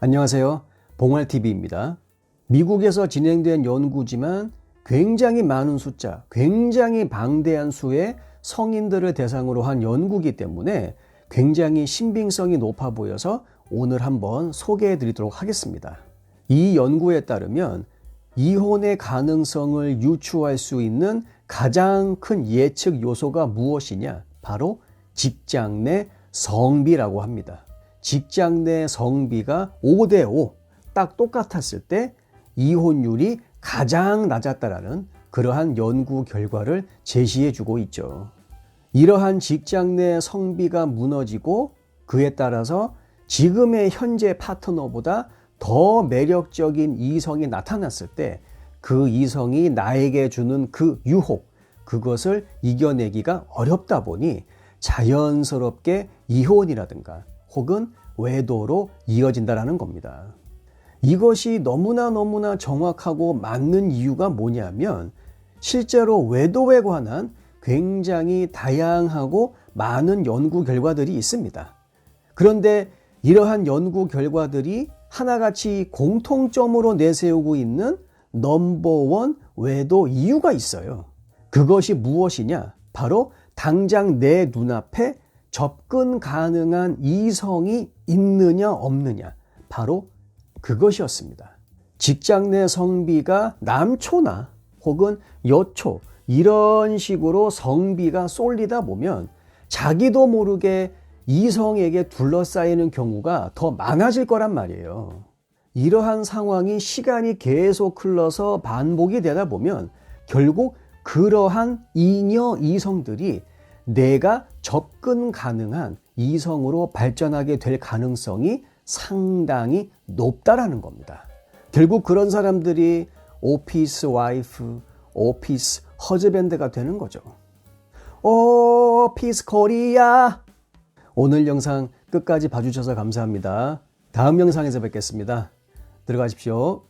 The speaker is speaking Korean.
안녕하세요. 봉알TV입니다. 미국에서 진행된 연구지만 굉장히 많은 숫자, 굉장히 방대한 수의 성인들을 대상으로 한 연구기 때문에 굉장히 신빙성이 높아 보여서 오늘 한번 소개해 드리도록 하겠습니다. 이 연구에 따르면 이혼의 가능성을 유추할 수 있는 가장 큰 예측 요소가 무엇이냐? 바로 직장 내 성비라고 합니다. 직장 내 성비가 5대5 딱 똑같았을 때 이혼율이 가장 낮았다라는 그러한 연구 결과를 제시해 주고 있죠. 이러한 직장 내 성비가 무너지고 그에 따라서 지금의 현재 파트너보다 더 매력적인 이성이 나타났을 때 그 이성이 나에게 주는 그 유혹, 그것을 이겨내기가 어렵다 보니 자연스럽게 이혼이라든가 혹은 외도로 이어진다라는 겁니다. 이것이 너무나 너무나 정확하고 맞는 이유가 뭐냐면 실제로 외도에 관한 굉장히 다양하고 많은 연구 결과들이 있습니다. 그런데 이러한 연구 결과들이 하나같이 공통점으로 내세우고 있는 넘버원 외도 이유가 있어요. 그것이 무엇이냐? 바로 당장 내 눈앞에 접근 가능한 이성이 있느냐 없느냐. 바로 그것이었습니다. 직장 내 성비가 남초나 혹은 여초 이런 식으로 성비가 쏠리다 보면 자기도 모르게 이성에게 둘러싸이는 경우가 더 많아질 거란 말이에요. 이러한 상황이 시간이 계속 흘러서 반복이 되다 보면 결국 그러한 잉여 이성들이 내가 접근 가능한 이성으로 발전하게 될 가능성이 상당히 높다라는 겁니다. 결국 그런 사람들이 오피스 와이프, 오피스 허즈밴드가 되는 거죠. 오피스 코리아! 오늘 영상 끝까지 봐주셔서 감사합니다. 다음 영상에서 뵙겠습니다. 들어가십시오.